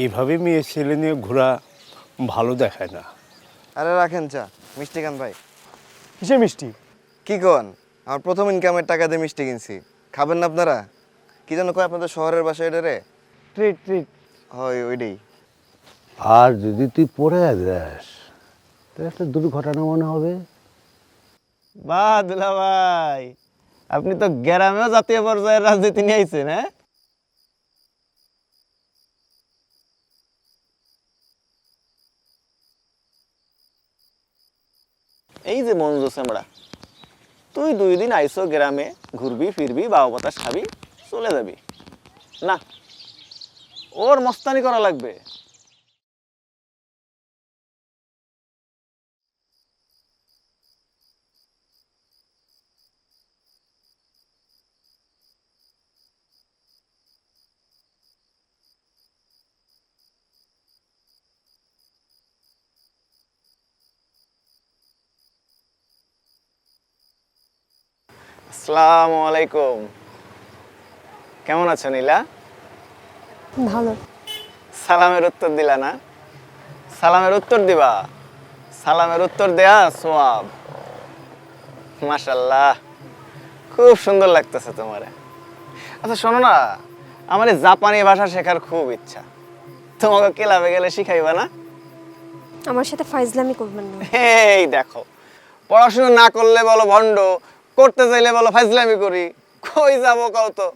এইভাবে মেয়ে ছেলে নিয়ে ঘোরা ভালো দেখায় না। আরে রাখেন চা মিষ্টি খান ভাই। কিসের মিষ্টি? কি কন? আমার প্রথম ইনকামের টাকা দিয়ে মিষ্টি কিনছি। খাবেন না আপনারা? কি যেন কয় আপনাদের শহরের বাসায় এটা রে? Treat treat. হয় ওইটাই। আর যদি তুই পড়ে যাস তাহলে একটা দুর্ঘটনা মনে হবে। বাহ দুলা ভাই আপনি তো গ্রামেও জাতীয় পর্যায়ের রাজনীতি নিয়ে আইছেন হ্যাঁ? এই যে মঞ্জু সেমড়া তুই দুই দিন আইসো গ্রামে, ঘুরবি, ফিরবি বাবা বাতাস খাবি, চলে যাবি। না ওর মস্তানি করা লাগবে। আসসালামু আলাইকুম। কেমন আছো নীলা ভালো। সালামের উত্তর দিলা না? সালামের উত্তর দিবা? সালামের উত্তর দেয়া সোয়াব। মাশাল্লাহ খুব সুন্দর লাগতেছে তোমারে। আচ্ছা শোনো না আমার জাপানি ভাষা শেখার খুব ইচ্ছা। তোমাকে ক্লাবে গেলে শিখাইবা না? আমার সাথে ফাইজলামি করবেন না। এই দেখো পড়াশোনা না করলে বলো ভণ্ড করতে চাইলে বলো ফাইজলামি করি। কই যাব কাও তো?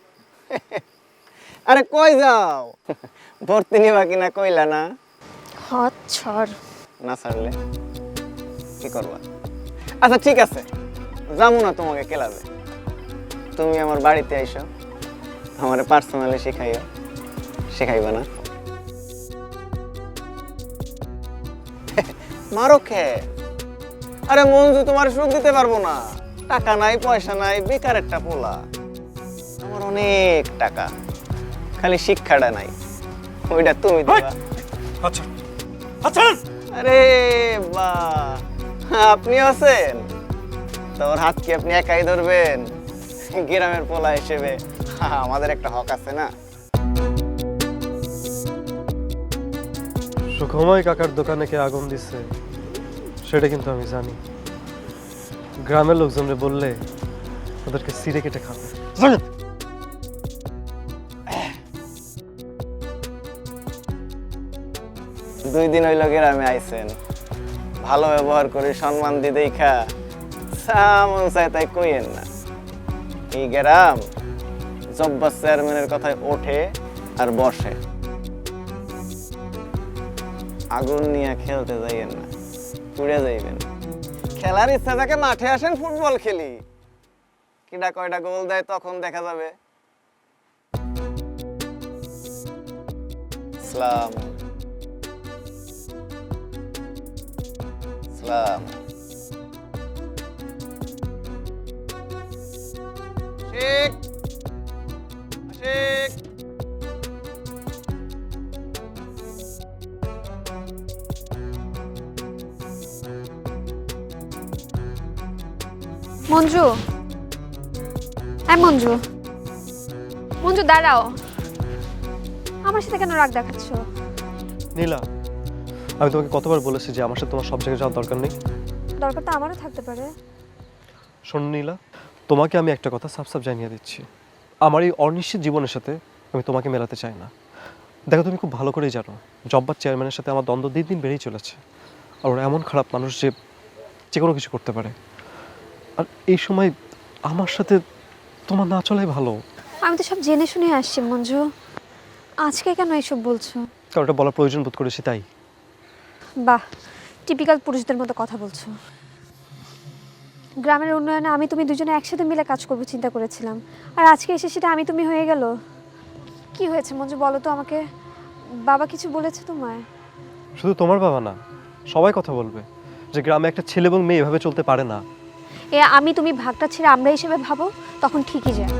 আরে কই যাও? ভর্তি নিবা কিনা কইলা না? হাত ছাড়। না ছাড়লে কি করবা? আচ্ছা ঠিক আছে। যাব না তোমাকে কেলাবে তুমি আমার বাড়িতে আইসো। আমার পার্সোনালি শেখাইও। শেখাইবা না। মারো খে আরে মঞ্জু তোমার সুখ দিতে পারব না। টাকা নাই পয়সা নাই বেকার একটা পোলা। আমার অনেক টাকা খালি শিক্ষাটা নাই। ওইটা তুমি দিবা। আচ্ছা আচ্ছা। আরে বা আপনি আছেন? তোর হাত কি আপনি একাই ধরবেন? গ্রামের পোলা হিসেবে। আমাদের একটা হক আছে না? সুখময় কাকার দোকানে কে আগুন দিচ্ছে সেটা কিন্তু আমি জানি। গ্রামের লোকজনরে বললে ওদেরকে সিরে কেটে খাবে। দুই দিন হইল গ্রামে আইছেন। ভালো ব্যবহার করে সম্মান দি দেখা। সামন চাই তাই কইেন না। এই গ্রাম জব্বাস চেয়ারম্যানের কথায় ওঠে আর বসে। আগুন নিয়ে খেলতে যাইয়েন না। পুড়ে যাইবেন। খেলার ইচ্ছা থাকে মাঠে আসেন, ফুটবল খেলি। কিনা কয়টা গোল দেয় তখন দেখা যাবে। সালাম। সালাম। শেখ মঞ্জু। হ্যাঁ মঞ্জু। মঞ্জু দাঁড়াও। আমার সাথে কেন রাগ দেখাচ্ছ? নীলা আমি তোমাকে কতবার বলেছি যে আমার সাথে তোমার সব জায়গায় যাওয়ার দরকার নেই? দরকার তো আমারও থাকতে পারে। শোন নীলা তোমাকে আমি একটা কথা সাফ সাফ জানিয়ে দিচ্ছি। আমার এই অনিশ্চিত জীবনের সাথে আমি তোমাকে মেলাতে চাই না। দেখো তুমি খুব ভালো করেই জানো জব্বার চেয়ারম্যানের সাথে আমার দ্বন্দ্ব দিন দিন বেড়েই চলেছে। আর ওরা এমন খারাপ মানুষ যে যে কোনো কিছু করতে পারে। আর এই সময় আমার সাথে তোমার না চলাই ভালো। আমি তো সব জেনে শুনে আসছি মঞ্জু। আজকে কেন এসব বলছো? কারণ ওটা বলার প্রয়োজন বোধ করেছি তাই। বাহ টিপিক্যাল পুরুষদের মতো কথা বলছো। গ্রামের উন্নয়নে আমি তুমি দুজনে একসাথে মিলে কাজ করব চিন্তা করেছিলাম। আর আজকে এসে সেটা আমি তুমি হয়ে গেল। কি হয়েছে মঞ্জু বলো তো আমাকে। বাবা কিছু বলেছে তোমায়? শুধু তোমার বাবা না সবাই কথা বলবে। যে গ্রামে একটা ছেলে এবং মেয়ে এভাবে চলতে পারে না। এ আমি তুমি ভাগটা ছেড়ে আমরা হিসেবে ভাবো তখন ঠিকই যায়।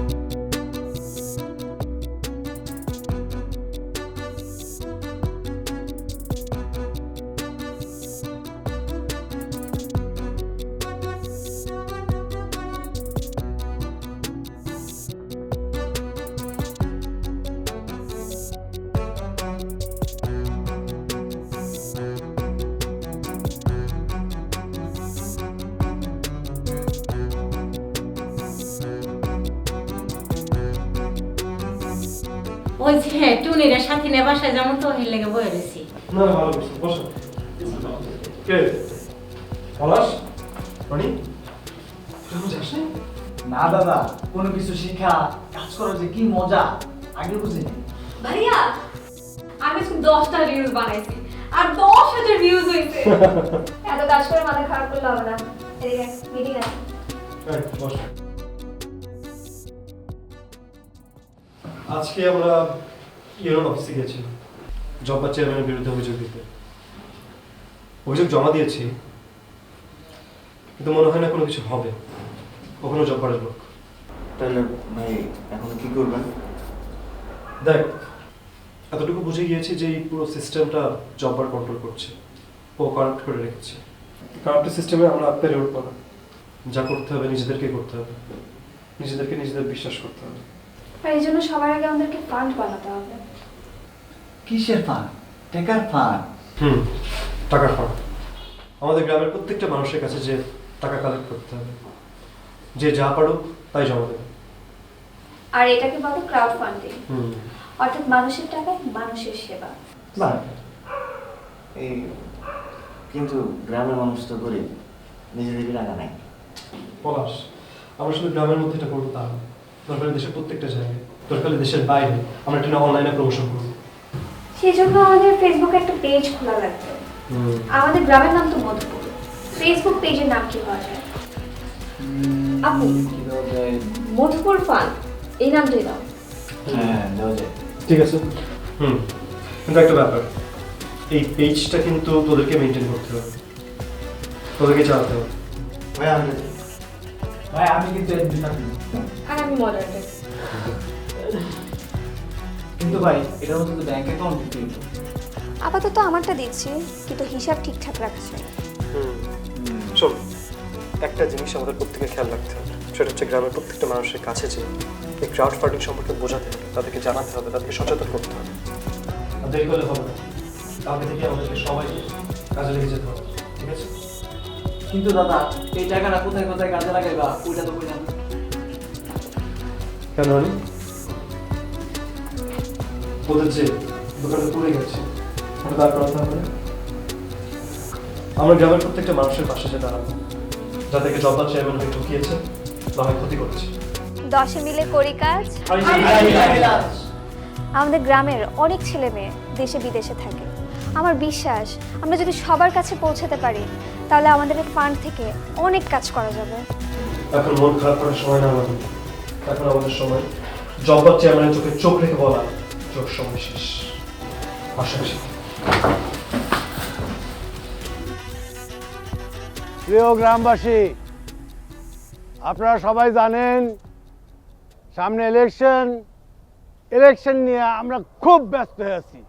ওই যে টুনিরা সাথী নে বাসায় যেমন তো ওই লেগে বয়ে রয়েছি। না ভালো করছ বসো। কে? পলাশ? রনি? তুই যাসনি না দাদা কোনো কিছু শিখা কাজ করা যে কি মজা আগে বুঝিনি। ভাইয়া আমি আজকে দশটা রিলস বানাইছি আর দশ হাজার ভিউজ হয়েছে এত কাজ করে মাথা খারাপ করলে হবে না। এদিকে মিটিং আছে। বসো। আজকে আমরা ইউরোন অফিসে গিয়েছিলাম জব বা চেয়ারম্যানের বিরুদ্ধে অভিযোগ দিতে। অভিযোগ জমা দিয়েছি কিন্তু মনে হয় না কোনো কিছু হবে। কখনো জব পাড়ার লোক। তাহলে ভাই এখন কি করবেন? দেখ এতটুকু বুঝে গিয়েছি যে এই পুরো সিস্টেমটা জব্বার কন্ট্রোল করছে। ও কারেক্ট করে রেখেছে। কারেক্ট সিস্টেমে আমরা পেরে উঠবো না। যা করতে হবে নিজেদেরকে করতে হবে। নিজেদেরকে নিজেদের বিশ্বাস করতে হবে। আর এই জন্য সবার আগে আমাদেরকে ফান্ড বানাতে হবে। কিসের ফান টেকার ফান হুম টাকার ফান্ড আমাদের গ্রামের প্রত্যেকটা মানুষের কাছে যে টাকা কালেক্ট করতে হবে। যে যা পারুক তাই জমা দেবে। আর এটাকে বলে ক্রাউড ফান্ডিং হুম। অর্থাৎ মানুষের টাকায় মানুষের সেবা। না। এই কিন্তু গ্রামের মানুষ তো গরিব নিজেদেরই টাকা নাই পলাশ আমরা শুধু গ্রামের মধ্যে এটা করব তা। দরকার দেশের প্রত্যেকটা জায়গায় দরকার দেশের বাইরে আমরা এটা অনলাইনে প্রমোশন করব। সেই জন্য আমাদের ফেসবুকে একটা পেজ খোলা লাগবে। আমাদের গ্রামের নাম তো মধুপুর। ফেসবুক পেজের নাম কি হওয়া যায়? আপু মধুপুর ফান এই নামটাই দাও। হ্যাঁ ঠিক আছে। হুম কিন্তু একটা ব্যাপার। এই পেজটা কিন্তু তোদেরকে মেনটেন করতে হবে। তোদেরকে চালাতে হবে। ভাই আমি ভাই আমি কিন্তু আর আমি মডারেটর কিন্তু ভাই এটার মধ্যে তো ব্যাংক অ্যাকাউন্ট হতো। আপাতত আমারটা দিচ্ছি কিন্তু হিসাব ঠিকঠাক রাখা চাই শোন একটা জিনিস আমাদের প্রত্যেকের খেয়াল রাখতে হবে। সেটা হচ্ছে গ্রামের প্রত্যেকটা মানুষের কাছে যে এই ক্রাউড ফান্ডিং সম্পর্কে বোঝাতে হবে তাদেরকে জানাতে হবে তাদেরকে সচেতন করতে হবে। দেরি করলে হবে না। কালকে থেকে আমাদেরকে সবাইকে কাজে লেগে যেতে হবে ঠিক আছে? কিন্তু দাদা এই টাকাটা কোথায় কোথায় কাজে লাগাইবা? ওইটা তো বললাম কেন দোকানটা পড়ে গেছে। ওটা দাঁড় করাতে হবে আমরা গ্রামের প্রত্যেকটা মানুষের পাশে দাঁড়াবো। যাদেরকে চেয়ারম্যান হয়ে না হয় ক্ষতি করেছে। দশে মিলে করি কাজ। আমাদের গ্রামের অনেক ছেলে মেয়ে দেশে বিদেশে থাকে। আমার বিশ্বাস আমরা যদি সবার কাছে পৌঁছাতে পারি তাহলে আমাদের ফান্ড থেকে অনেক কাজ করা যাবে। এখন মন খারাপ করার সময় না আমাদের। এখন আমাদের সময়। জব্বার চেয়ারম্যানের চোখে চোখ রেখে বলা। চোখ সময় শেষ পাশাপাশি প্রিয় গ্রামবাসী, আপনারা সবাই জানেন, সামনে ইলেকশন ইলেকশন নিয়ে আমরা খুব ব্যস্ত হয়ে আছি।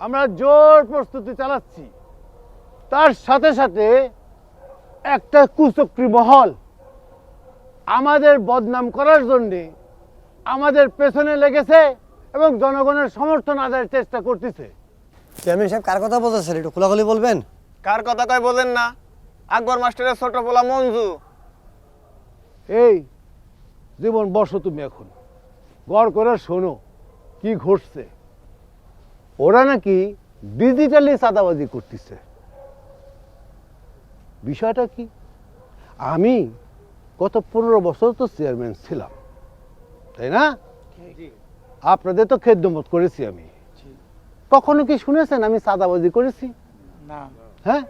আমরা জোর প্রস্তুতি চালাচ্ছি। তার সাথে সাথে একটা কুচক্রি মহল আমাদের বদনাম করার জন্যে আমাদের পেছনে লেগেছে এবং জনগণের সমর্থন আদায়ের চেষ্টা করতেছে। চেয়ারম্যান সাহেব কার কথা বলতেছেন? একটু খোলাখুলি বলবেন। কার কথা কয় বলেন না? আকবর মাস্টারের ছোট পোলা মঞ্জু। এই জীবন বসো তুমি এখন। গড় করে শোনো কি ঘটছে। ওরা নাকি ডিজিটালি চাঁদাবাজি করতেছে। বিষয়টা কি? আমি গত পনেরো বছর তো চেয়ারম্যান ছিলাম তাই না? আপনাদের তো খেদমত করেছি আমি। কখনো কি শুনেছেন আমি সাদাবাজি করেছি? হ্যাঁ?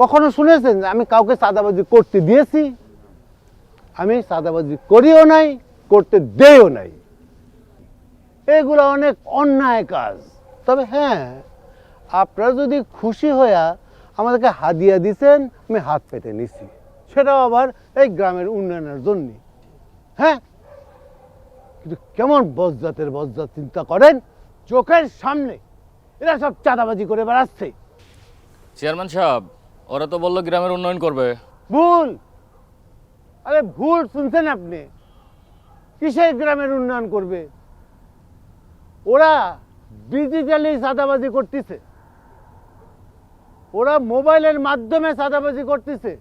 কখনো শুনেছেন যে আমি কাউকে সাদাবাজি করতে দিয়েছি? আমি সাদাবাজি করিও নাই করতে দেও নাই। এগুলো অনেক অন্যায় কাজ। তবে হ্যাঁ আপনারা যদি খুশি হইয়া আমাদেরকে হাদিয়া দিছেন আমি হাত পেতে নিছি। সেটাও আবার এই গ্রামের উন্নয়নের জন্য। হ্যাঁ? কিন্তু কেমন বজ্জাতের বজ্জাত চিন্তা করেন চোখের সামনে। এরা সব চাঁদাবাজি করে বেড়াচ্ছে। চেয়ারম্যান সাহেব ওরা তো বলল গ্রামের উন্নয়ন করবে। ভুল! আরে ভুল শুনছেন আপনি? কিসের গ্রামের উন্নয়ন করবে? ওরা ডিজিটালি চাঁদাবাজি করতেছে। ওরা মোবাইলের মাধ্যমে চাঁদাবাজি করতেছে।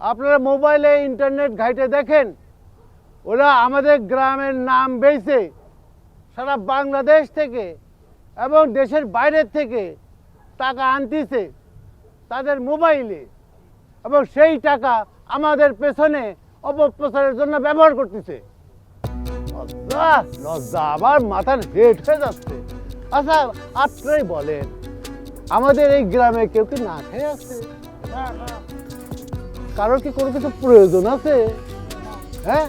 আপনারা মোবাইলে ইন্টারনেট ঘাইটে দেখেন ওরা আমাদের গ্রামের নাম বেইছে সারা বাংলাদেশ থেকে এবং দেশের বাইরের থেকে টাকা আনতিছে তাদের মোবাইলে এবং সেই টাকা আমাদের পেছনে অপপ্রচারের জন্য ব্যবহার করতেছে। লজ্জা লজ্জা আবার মাথার হেট হয়ে যাচ্ছে। আচ্ছা আপনারাই বলেন, আমাদের এই গ্রামে কেউ কি না খেয়ে আছে? কারোর কি কোনো কিছু প্রয়োজন আছে? হ্যাঁ?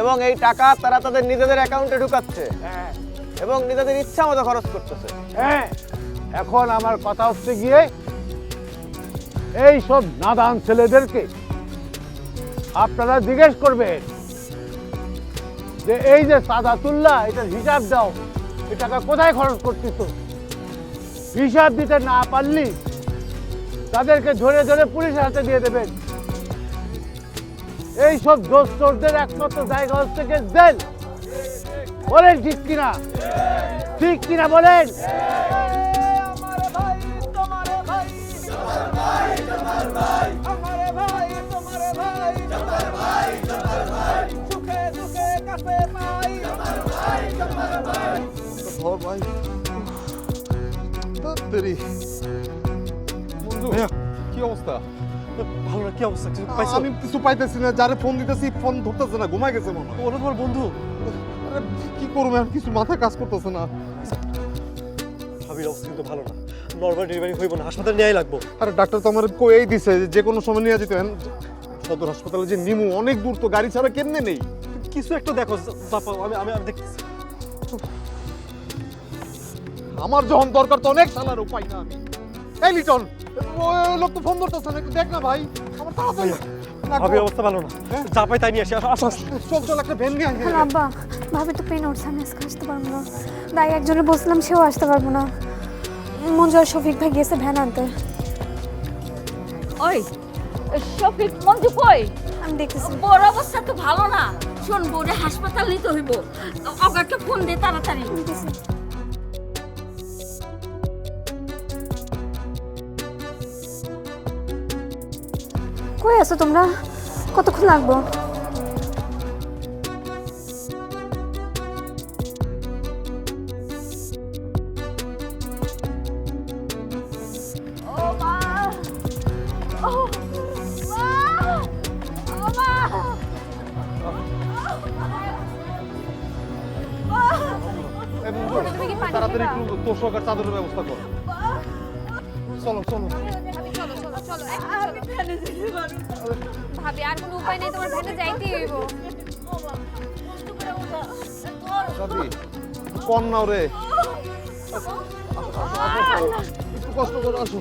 এবং এই টাকা তারা তাদের নিজেদের অ্যাকাউন্টে ঢুকাচ্ছে। এবং নিজেদের ইচ্ছা মতো খরচ করতেছে। হ্যাঁ। এখন আমার কথা হচ্ছে গিয়ে এই সব নাদান ছেলেদেরকে আপনারা জিজ্ঞেস করবেন যে এই যে সাদাতুল্লাহ এটার হিসাব দাও এই টাকা কোথায় খরচ করছিস হিসাব দিতে না পারলি তাদেরকে ধরে ধরে পুলিশের হাতে দিয়ে দেবেন। এই সব দোস্তরদের একমাত্র জায়গা হচ্ছে গিয়ে জেল। বলেন ঠিক কিনা? ঠিক কিনা বলেন? কি অবস্থা? ভালো না কি অবস্থা? কিছু পাইছো? আমি কিছু পাইতেছি না যারে ফোন দিতেছি ফোন ধরতেছে না ঘুমাই গেছে মনে হয়। ওরা তোমার বন্ধু। আরে কি করব এখন কিছু মাথায় কাজ করতেছে না। ভাবির অবস্থা কিন্তু ভালো না। নর্মাল ডেলিভারি হইব না হাসপাতালে নিয়ে লাগবো। আরে ডাক্তার তো আমার কয়েই দিছে যে যে কোনো সময় নিয়ে যেতেন। সদর হাসপাতালে যে নিমু অনেক দূর তো গাড়ি ছাড়া কেমনে নেই? কিছু একটা দেখো বাপা আমি আমি আমি দেখতেছি। আমার যখন দরকার তো অনেক সালার উপায় না আমি। এই লিটন লোক তো ফোন ধরতেছে না একটু দেখ না ভাই আমার তাড়াতাড়ি। ভাবির অবস্থা ভালো না। যা পাই তাই নিয়ে আসি আসো আসো আসো। চল চল একটা ভ্যান নিয়ে। হ্যালো আব্বা ভাবি তো পেন উঠছে আমি আজকে আসতে পারব না। তাই একজনে বসলাম সেও আসতে পারব না। মঞ্জু আর শফিক ভাই গিয়েছে ভ্যান আনতে। ওই শফিক মঞ্জু কই? আমি দেখতেছি। বড় অবস্থা তো ভালো না। শোন বউরে হাসপাতাল নিতে হইব। অগাকে ফোন দে তাড়াতাড়ি। কই আছো তোমরা? কতক্ষণ লাগবো? তাড়াতাড়ি একটু তোষক আর চাদরের ব্যবস্থা কর। চলো চলো। ভাবি, আর কোনো উপায় তোমার যাইতেই হইব। কম নাও রে। একটু কষ্ট করে আসো।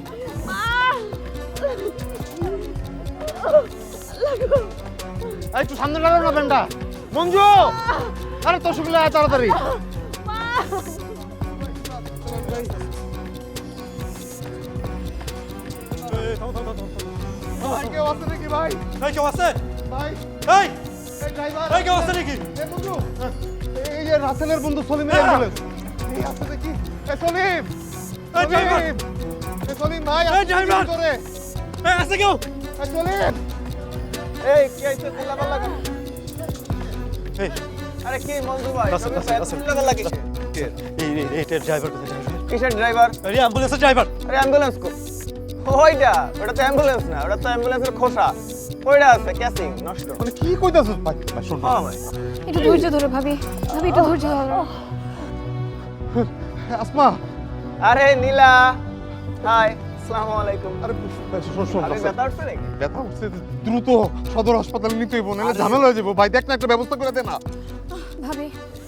একটু সামনে লাগাও না মঞ্জু, আরে তো শুকলে তাড়াতাড়ি। ভাই কেউ আছে নাকি ভাই? এই কেউ আছে? ভাই ড্রাইভার এই কেউ আছে নাকি? বন্ধু এই যে রাসেলের বন্ধু সলিমের অ্যাম্বুলেন্স। এই আছে দেখি। এই সলিম এই ড্রাইভার সলিম! এই সলিম ভাই এই ড্রাইভার! কি করে। এই আছে কেউ? এই সলিম এই কি আইছে চিল্লাপাল্লা কেন? এই। আরে কি মঞ্জু ভাই ভাই, রাসেল। চিল্লাপাল্লা কিসের? এই এই ড্রাইভার কোথায়? ড্রাইভার কিসের ড্রাইভার এই অ্যাম্বুলেন্সের ড্রাইভার আরে অ্যাম্বুলেন্স কো। ওইটা ওটা তো অ্যাম্বুলেন্স না ওটা তো অ্যাম্বুলেন্সের খোসা। ওইটা আছে ক্যাসিং নষ্ট। মানে কি কইতাছিস ভাই ভাই শোন। না। হ্যাঁ ভাই। একটু ধৈর্য ধরো ভাবি। ভাবি একটু ধৈর্য ধরো। আসমা। আরে নীলা। হাই আসসালামু আলাইকুম। আরে ভাই, শোন শোন আরে ব্যথা উঠছে নাকি? ব্যথা উঠছে দ্রুত সদর হাসপাতালে নিতে হইব নাহলে ঝামেলা হয়ে যাব। ভাই দেখ না একটা ব্যবস্থা করে দে না। ভাবি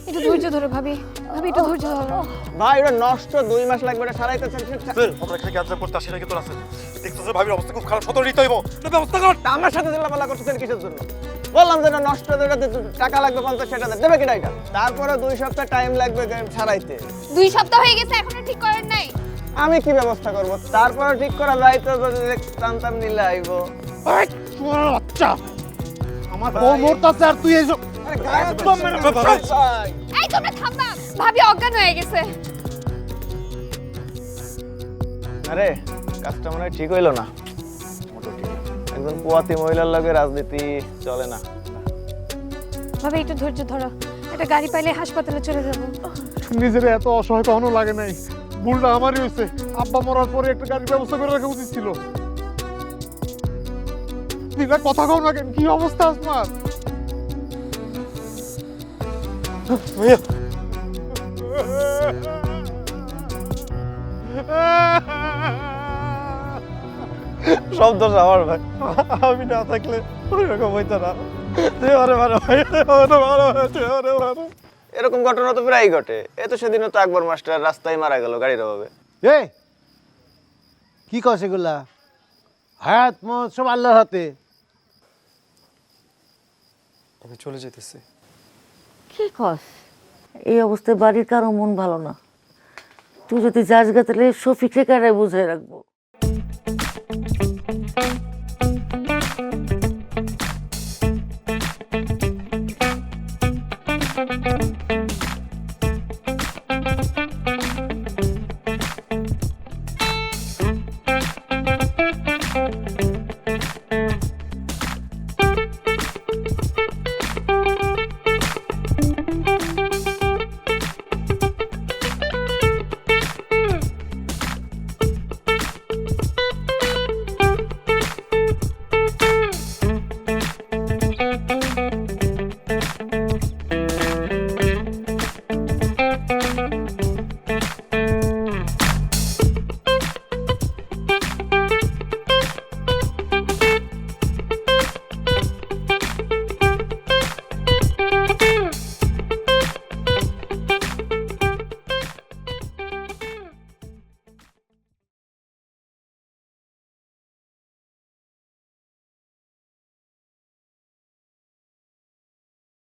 একটু ধৈর্য ধরো ভাবি। ভাবি একটু ধৈর্য ধরো। ভাই ওটা নষ্ট দুই মাস লাগবে এটা আমরা এখানে ক্যান্সেল করতে আসি নাকি তোর আছে দেখতেছে ভাবির অবস্থা খুব খারাপ সতর্ক নিতে হইব। ব্যবস্থা কর। আমার সাথে চিল্লাপাল্লা করতেছেন কিসের জন্য? বললাম যে নষ্ট টাকা লাগবে পঞ্চাশ ষাট হাজার। দেবে কিনা এটা তারপরে দুই সপ্তাহ টাইম লাগবে সারাইতে। দুই সপ্তাহ হয়ে গেছে এখনও ঠিক করেন নাই? আমি কি ব্যবস্থা করব? তারপরে ঠিক করা যাইতো যদি জানতাম নিলে আইব। আমার বউ মরতাছে আর তুই এইসব এই তোমরা থামবা। ভাবি অজ্ঞান হয়ে গেছে। আরে কাজটা মনে হয় ঠিক হইল না। মোটো ঠিক একজন পুয়াতি মহিলার লগে রাজনীতি চলে না। ভাবি একটু ধৈর্য ধরো। একটা গাড়ি পাইলে হাসপাতালে চলে যাব। নিজের এত অসহায় কখনো লাগে নাই। ভুলটা আমারই হয়েছে। আব্বা মরার পরে একটা গাড়ির ব্যবস্থা করে রাখা উচিত ছিল। দিদা কথা কও না কেন? কি অবস্থা আপনার ভাইয়া সব দোষ আমার ভাই। আমি না থাকলে ওই রকম হইতো না। তুই আরে ভালো ভাই ওরে ভালো তুই ভালো এরকম ঘটনা তো প্রায়ই ঘটে। এ তো সেদিনও তো আকবর মাস্টার রাস্তায় মারা গেল গাড়ির অভাবে। এ কি কস এগুলা? হায়াত মত সব আল্লাহর হাতে। আমি চলে যেতেছি। কি কস? এই অবস্থায় বাড়ির কারও মন ভালো না। তুই যদি যাস গা তাহলে সফিকে কারাই বুঝাই রাখব।